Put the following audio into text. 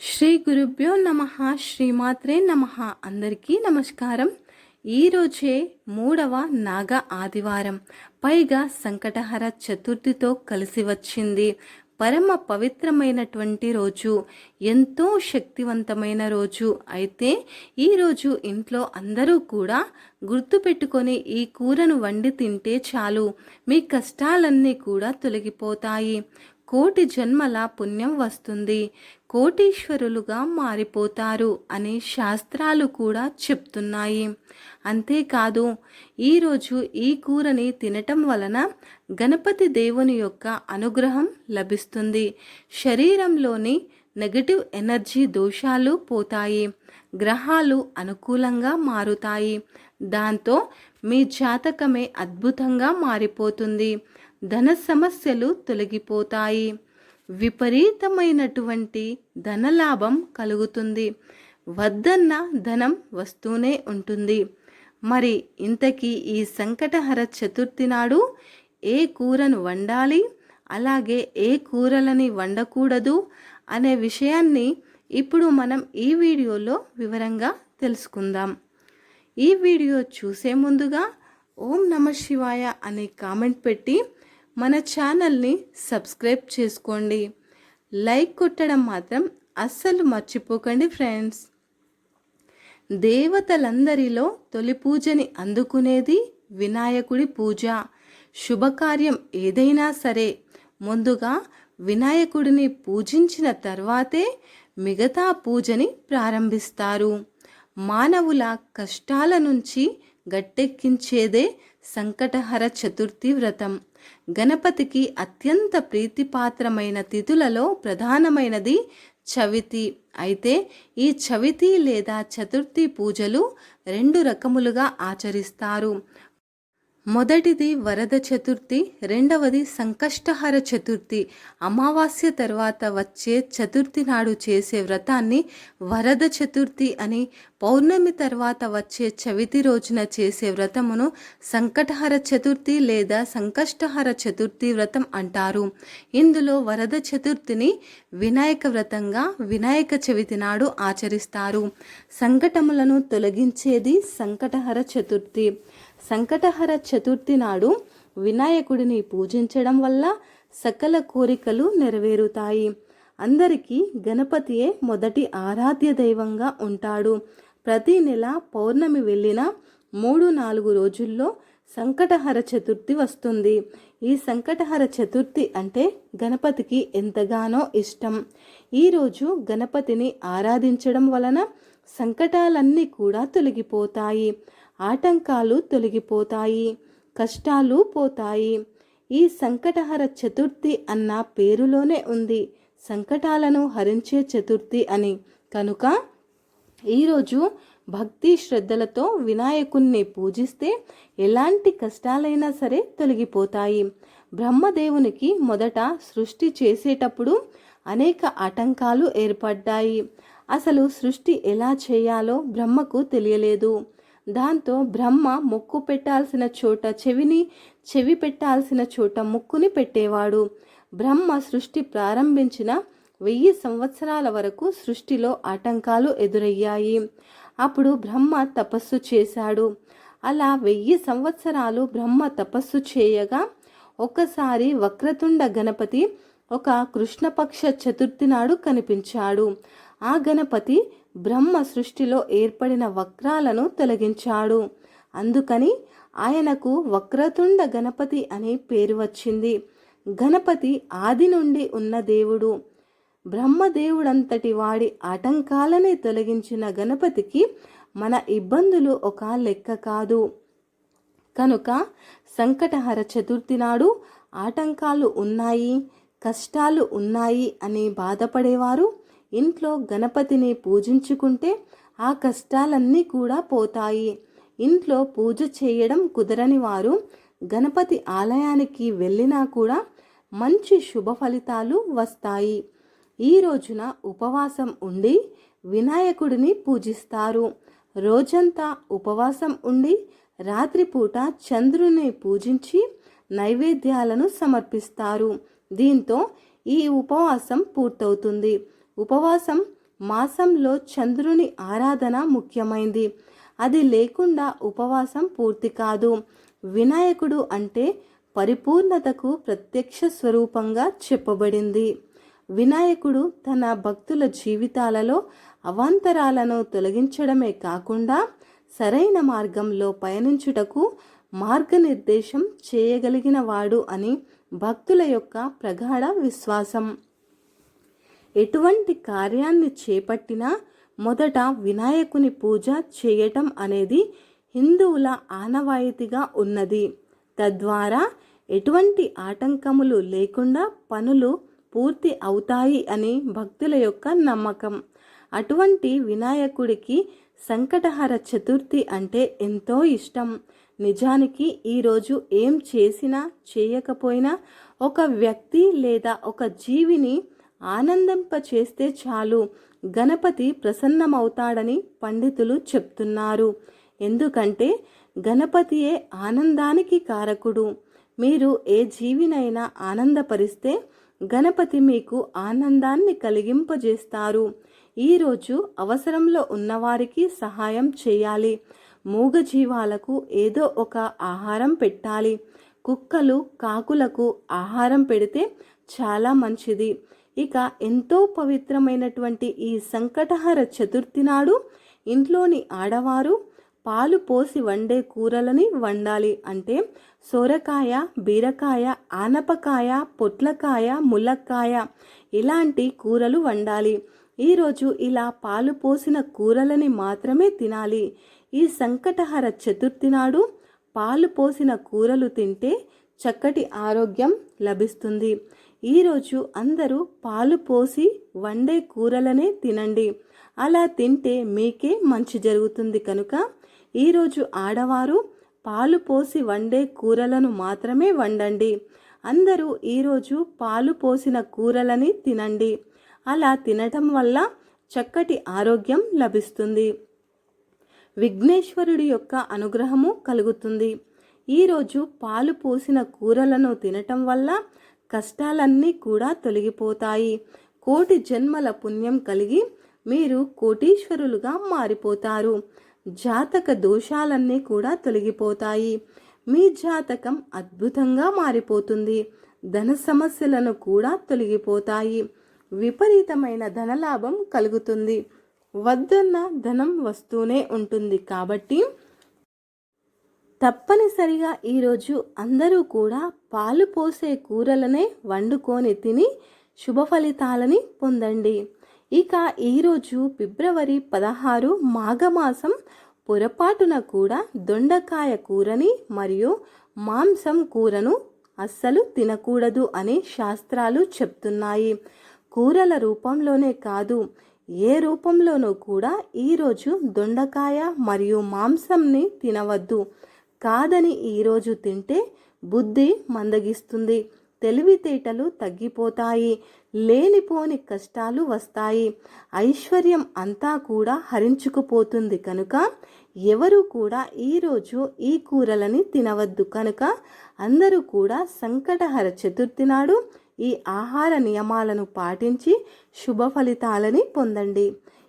శ్రీ గురుభ్యో నమ శ్రీమాత్రే నమ. అందరికీ నమస్కారం. ఈరోజే మూడవ నాగ ఆదివారం. పైగా సంకటహర చతుర్థితో కలిసి వచ్చింది. పరమ పవిత్రమైనటువంటి రోజు. ఎంతో శక్తివంతమైన రోజు. అయితే ఈరోజు ఇంట్లో అందరూ కూడా గుర్తుపెట్టుకొని ఈ కూరను వండి తింటే చాలు. మీ కష్టాలన్నీ కూడా తొలగిపోతాయి. కోటి జన్మల పుణ్యం వస్తుంది. కోటీశ్వరులుగా మారిపోతారు అనే శాస్త్రాలు కూడా చెప్తున్నాయి. అంతేకాదు ఈరోజు ఈ కూరని తినటం వలన గణపతి దేవుని యొక్క అనుగ్రహం లభిస్తుంది. శరీరంలోని నెగటివ్ ఎనర్జీ దోషాలు పోతాయి. గ్రహాలు అనుకూలంగా మారుతాయి. దాంతో మీ జాతకమే అద్భుతంగా మారిపోతుంది. ధన సమస్యలు తొలగిపోతాయి. విపరీతమైనటువంటి ధనలాభం కలుగుతుంది. వద్దన్న ధనం వస్తూనే ఉంటుంది. మరి ఇంతకీ ఈ సంకటహర చతుర్థి నాడు ఏ కూరను వండాలి? అలాగే ఏ కూరలని వండకూడదు? అనే విషయాన్ని ఇప్పుడు మనం ఈ వీడియోలో వివరంగా తెలుసుకుందాం. ఈ వీడియో చూసే ముందుగా ఓం నమ శివాయ అనే కామెంట్ పెట్టి మన ఛానల్ని సబ్స్క్రైబ్ చేసుకోండి. లైక్ కొట్టడం మాత్రం అస్సలు మర్చిపోకండి ఫ్రెండ్స్. దేవతలందరిలో తొలి పూజని అందుకునేది వినాయకుడి పూజ. శుభకార్యం ఏదైనా సరే. ముందుగా వినాయకుడిని పూజించిన తర్వాతే మిగతా పూజని ప్రారంభిస్తారు. మానవుల కష్టాల నుంచి గట్టెక్కించేదే సంకటహర చతుర్థి వ్రతం. గణపతికి అత్యంత ప్రీతిపాత్రమైన తిథులలో ప్రధానమైనది చవితి. అయితే ఈ చవితి లేదా చతుర్థి పూజలు రెండు రకములుగా ఆచరిస్తారు. మొదటిది వరద చతుర్థి రెండవది సంకష్టహర చతుర్థి. అమావాస్య తర్వాత వచ్చే చతుర్థి నాడు చేసే వ్రతాన్ని వరద చతుర్థి అని పౌర్ణమి తర్వాత వచ్చే చవితి రోజున చేసే వ్రతమును సంకటహర చతుర్థి లేదా సంకష్టహర చతుర్థి వ్రతం అంటారు. ఇందులో వరద చతుర్థిని వినాయక వ్రతంగా వినాయక చవితి నాడు ఆచరిస్తారు. సంకటములను తొలగించేది సంకటహర చతుర్థి. సంకటహర చతుర్థి నాడు వినాయకుడిని పూజించడం వల్ల సకల కోరికలు నెరవేరుతాయి. అందరికీ గణపతియే మొదటి ఆరాధ్య దైవంగా ఉంటాడు. ప్రతి నెల పౌర్ణమి వెళ్ళిన మూడు నాలుగు రోజుల్లో సంకటహర చతుర్థి వస్తుంది. ఈ సంకటహర చతుర్థి అంటే గణపతికి ఎంతగానో ఇష్టం. ఈరోజు గణపతిని ఆరాధించడం వలన సంకటాలన్నీ కూడా తొలగిపోతాయి. ఆటంకాలు తొలగిపోతాయి కష్టాలు పోతాయి. ఈ సంకటహర చతుర్థి అన్న పేరులోనే ఉంది. సంకటాలను హరించే చతుర్థి అని. కనుక ఈరోజు భక్తి శ్రద్ధలతో వినాయకుణ్ణి పూజిస్తే ఎలాంటి కష్టాలైనా సరే తొలగిపోతాయి. బ్రహ్మదేవునికి మొదట సృష్టి చేసేటప్పుడు అనేక ఆటంకాలు ఏర్పడ్డాయి. అసలు సృష్టి ఎలా చేయాలో బ్రహ్మకు తెలియలేదు. దాంతో బ్రహ్మ ముక్కు పెట్టాల్సిన చోట చెవిని చెవి పెట్టాల్సిన చోట ముక్కుని పెట్టేవాడు. బ్రహ్మ సృష్టి ప్రారంభించిన వెయ్యి సంవత్సరాల వరకు సృష్టిలో ఆటంకాలు ఎదురయ్యాయి. అప్పుడు బ్రహ్మ తపస్సు చేశాడు. అలా వెయ్యి సంవత్సరాలు బ్రహ్మ తపస్సు చేయగా ఒకసారి వక్రతుండ గణపతి ఒక కృష్ణపక్ష చతుర్థి నాడు కనిపించాడు. ఆ గణపతి బ్రహ్మ సృష్టిలో ఏర్పడిన వక్రాలను తొలగించాడు. అందుకని ఆయనకు వక్రతుండ గణపతి అనే పేరు వచ్చింది. గణపతి ఆది నుండి ఉన్న దేవుడు. బ్రహ్మదేవుడంతటి వాడి ఆటంకాలనే తొలగించిన గణపతికి మన ఇబ్బందులు ఒక లెక్క కాదు. కనుక సంకటహర చతుర్థి నాడు ఆటంకాలు ఉన్నాయి కష్టాలు ఉన్నాయి అని బాధపడేవారు ఇంట్లో గణపతిని పూజించుకుంటే ఆ కష్టాలన్నీ కూడా పోతాయి. ఇంట్లో పూజ చేయడం కుదరని వారు గణపతి ఆలయానికి వెళ్ళినా కూడా మంచి శుభ ఫలితాలు వస్తాయి. ఈ రోజున ఉపవాసం ఉండి వినాయకుడిని పూజిస్తారు. రోజంతా ఉపవాసం ఉండి రాత్రిపూట చంద్రుని పూజించి నైవేద్యాలను సమర్పిస్తారు. దీంతో ఈ ఉపవాసం పూర్తవుతుంది. ఉపవాసం మాసంలో చంద్రుని ఆరాధన ముఖ్యమైంది. అది లేకుండా ఉపవాసం పూర్తి కాదు. వినాయకుడు అంటే పరిపూర్ణతకు ప్రత్యక్ష స్వరూపంగా చెప్పబడింది. వినాయకుడు తన భక్తుల జీవితాలలో అవాంతరాలను తొలగించడమే కాకుండా సరైన మార్గంలో పయనించుటకు మార్గనిర్దేశం చేయగలిగిన వాడు అని భక్తుల యొక్క ప్రగాఢ విశ్వాసం. ఎటువంటి కార్యాన్ని చేపట్టినా మొదట వినాయకుని పూజ చేయటం అనేది హిందువుల ఆనవాయితీగా ఉన్నది. తద్వారా ఎటువంటి ఆటంకములు లేకుండా పనులు పూర్తి అవుతాయి అని భక్తుల యొక్క నమ్మకం. అటువంటి వినాయకుడికి సంకటహర చతుర్థి అంటే ఎంతో ఇష్టం. నిజానికి ఈరోజు ఏం చేసినా చేయకపోయినా ఒక వ్యక్తి లేదా ఒక జీవిని ఆనందింప చేస్తే చాలు. గణపతి ప్రసన్నమవుతాడని పండితులు చెప్తున్నారు. ఎందుకంటే గణపతియే ఆనందానికి కారకుడు. మీరు ఏ జీవినైనా ఆనందపరిస్తే గణపతి మీకు ఆనందాన్ని కలిగింపజేస్తారు. ఈరోజు అవసరంలో ఉన్నవారికి సహాయం చేయాలి. మూగజీవాలకు ఏదో ఒక ఆహారం పెట్టాలి. కుక్కలు కాకులకు ఆహారం పెడితే చాలా మంచిది. ఇక ఎంతో పవిత్రమైనటువంటి ఈ సంకటహర చతుర్థి నాడు ఇంట్లోని ఆడవారు పాలు పోసి వండే కూరలని వండాలి అంటే సొరకాయ బీరకాయ ఆనపకాయ పొట్లకాయ ములక్కాయ ఇలాంటి కూరలు వండాలి. ఈరోజు ఇలా పాలు పోసిన కూరలని మాత్రమే తినాలి. ఈ సంకటహర చతుర్థి నాడు పాలు పోసిన కూరలు తింటే చక్కటి ఆరోగ్యం లభిస్తుంది. ఈరోజు అందరూ పాలు పోసి వండే కూరలనే తినండి. అలా తింటే మీకే మంచి జరుగుతుంది కనుక ఈరోజు ఆడవారు పాలు పోసి వండే కూరలను మాత్రమే వండండి. అందరూ ఈరోజు పాలు పోసిన కూరలని తినండి. అలా తినటం వల్ల చక్కటి ఆరోగ్యం లభిస్తుంది. విఘ్నేశ్వరుడి యొక్క అనుగ్రహము కలుగుతుంది. ఈరోజు పాలు పోసిన కూరలను తినటం వల్ల కష్టాలన్నీ కూడా తొలగిపోతాయి. కోటి జన్మల పుణ్యం కలిగి మీరు కోటీశ్వరులుగా మారిపోతారు. జాతక దోషాలన్నీ కూడా తొలగిపోతాయి. మీ జాతకం అద్భుతంగా మారిపోతుంది. ధన సమస్యలను కూడా తొలగిపోతాయి. విపరీతమైన ధనలాభం కలుగుతుంది. వద్దన్న ధనం వస్తూనే ఉంటుంది కాబట్టి తప్పనిసరిగా ఈరోజు అందరూ కూడా పాలు పోసే కూరలనే వండుకొని తిని శుభ ఫలితాలని పొందండి. ఇక ఈరోజు ఫిబ్రవరి పదహారు మాఘమాసం పొరపాటున కూడా దొండకాయ కూరని మరియు మాంసం కూరను అస్సలు తినకూడదు అని శాస్త్రాలు చెప్తున్నాయి. కూరల రూపంలోనే కాదు ఏ రూపంలోనూ కూడా ఈరోజు దొండకాయ మరియు మాంసంని తినవద్దు. కాదని ఈరోజు తింటే బుద్ధి మందగిస్తుంది. తెలివితేటలు తగ్గిపోతాయి. లేనిపోని కష్టాలు వస్తాయి. ఐశ్వర్యం అంతా కూడా హరించుకుపోతుంది కనుక ఎవరు కూడా ఈరోజు ఈ కూరలని తినవద్దు కనుక అందరూ కూడా సంకటహర చతుర్థి నాడు ఈ ఆహార నియమాలను పాటించి శుభ ఫలితాలని పొందండి.